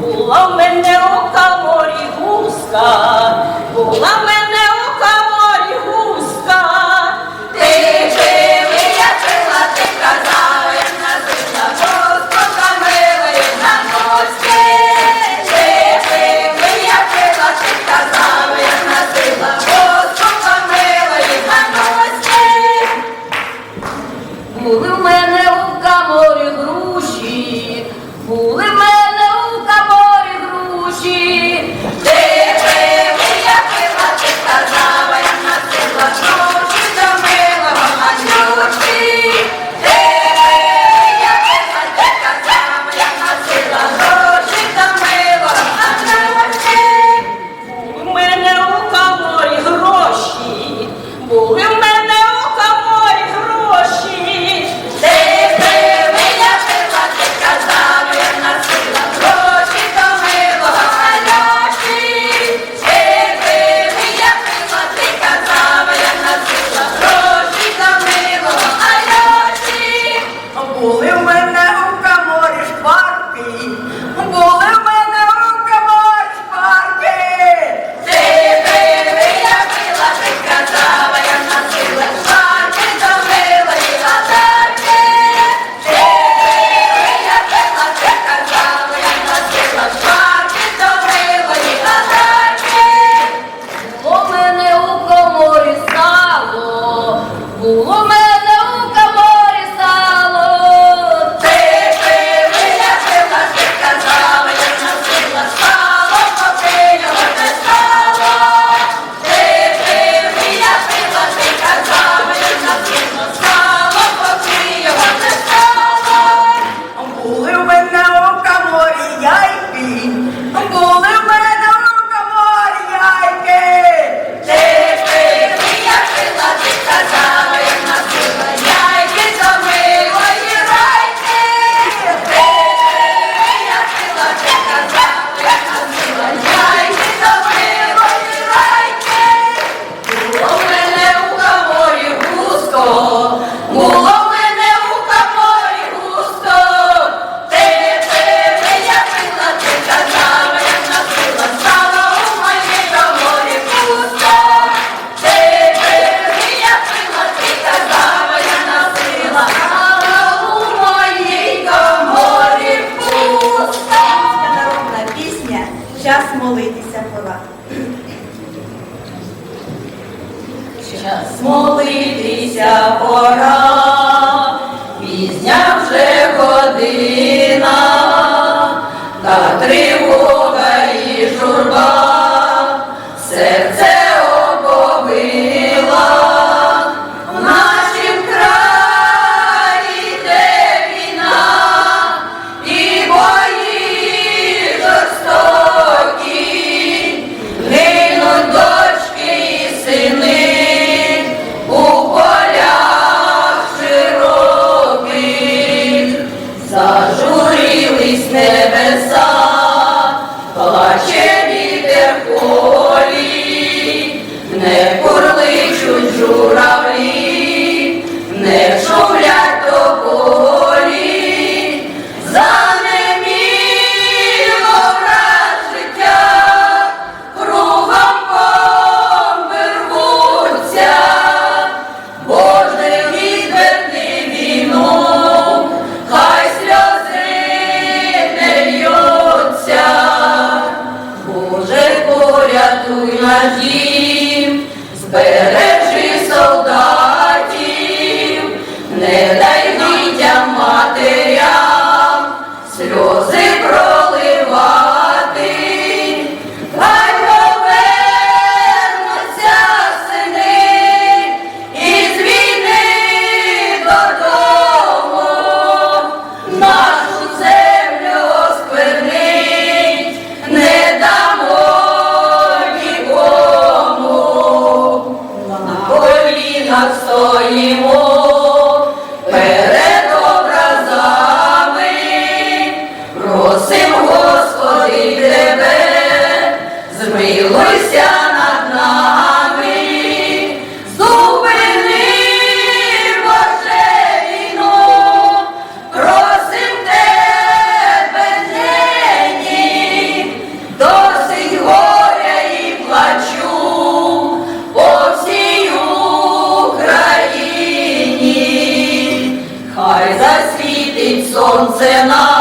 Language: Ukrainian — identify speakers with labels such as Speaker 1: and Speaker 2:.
Speaker 1: була в мене ока морі гуска.
Speaker 2: Час молитися пора.
Speaker 1: Час молитися пора. надій збере. сонце на.